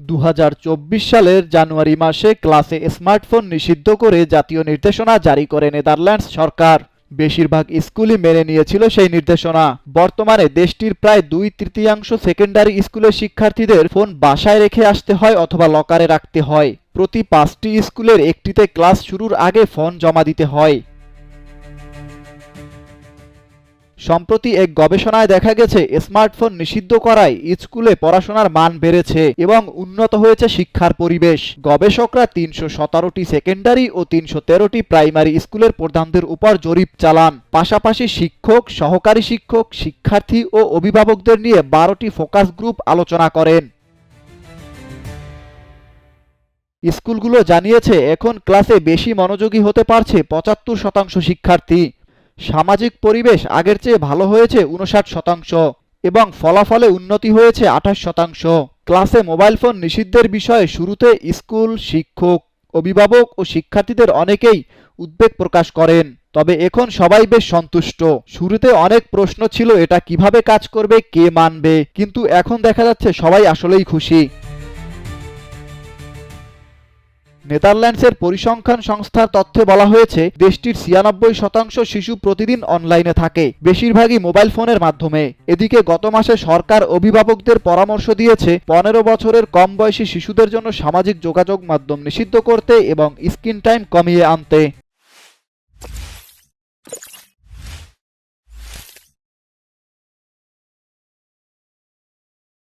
দু হাজার চব্বিশ সালের জানুয়ারি মাসে ক্লাসে স্মার্টফোন নিষিদ্ধ করে জাতীয় নির্দেশনা জারি করে নেদারল্যান্ডস সরকার। বেশিরভাগ স্কুলই মেনে নিয়েছিল সেই নির্দেশনা। বর্তমানে দেশটির প্রায় দুই তৃতীয়াংশ সেকেন্ডারি স্কুলের শিক্ষার্থীদের ফোন বাসায় রেখে আসতে হয় অথবা লকারে রাখতে হয়। প্রতি পাঁচটি স্কুলের একটিতে ক্লাস শুরুর আগে ফোন জমা দিতে হয়। সম্প্রতি এক গবেষণায় দেখা গেছে, স্মার্টফোন নিষিদ্ধ করায় স্কুলে পড়াশোনার মান বেড়েছে এবং উন্নত হয়েছে শিক্ষার পরিবেশ। গবেষকরা তিনশো সতেরোটি সেকেন্ডারি ও তিনশো তেরোটি প্রাইমারি স্কুলের প্রধানদের উপর জরিপ চালান। পাশাপাশি শিক্ষক, সহকারী শিক্ষক, শিক্ষার্থী ও অভিভাবকদের নিয়ে বারোটি ফোকাস গ্রুপ আলোচনা করেন। স্কুলগুলো জানিয়েছে, এখন ক্লাসে বেশি মনোযোগী হতে পারছে পঁচাত্তর শতাংশ শিক্ষার্থী। সামাজিক পরিবেশ আগের চেয়ে ভালো হয়েছে উনষাট শতাংশ এবং ফলাফলে উন্নতি হয়েছে আঠাশ শতাংশ। ক্লাসে মোবাইল ফোন নিষিদ্ধের বিষয়ে শুরুতে স্কুল, শিক্ষক, অভিভাবক ও শিক্ষার্থীদের অনেকেই উদ্বেগ প্রকাশ করেন। তবে এখন সবাই বেশ সন্তুষ্ট। শুরুতে অনেক প্রশ্ন ছিল এটা কীভাবে কাজ করবে, কে মানবে, কিন্তু এখন দেখা যাচ্ছে সবাই আসলেই খুশি। নেদারল্যান্ডসের পরিসংখ্যান সংস্থার তথ্যে বলা হয়েছে, দেশটির ছিয়ানব্বই শতাংশ শিশু প্রতিদিন অনলাইনে থাকে, বেশিরভাগই মোবাইল ফোনের মাধ্যমে। এদিকে গত মাসে সরকার অভিভাবকদের পরামর্শ দিয়েছে, পনেরো বছরের কম বয়সী শিশুদের জন্য সামাজিক যোগাযোগ মাধ্যম নিষিদ্ধ করতে এবং স্ক্রিন টাইম কমিয়ে আনতে।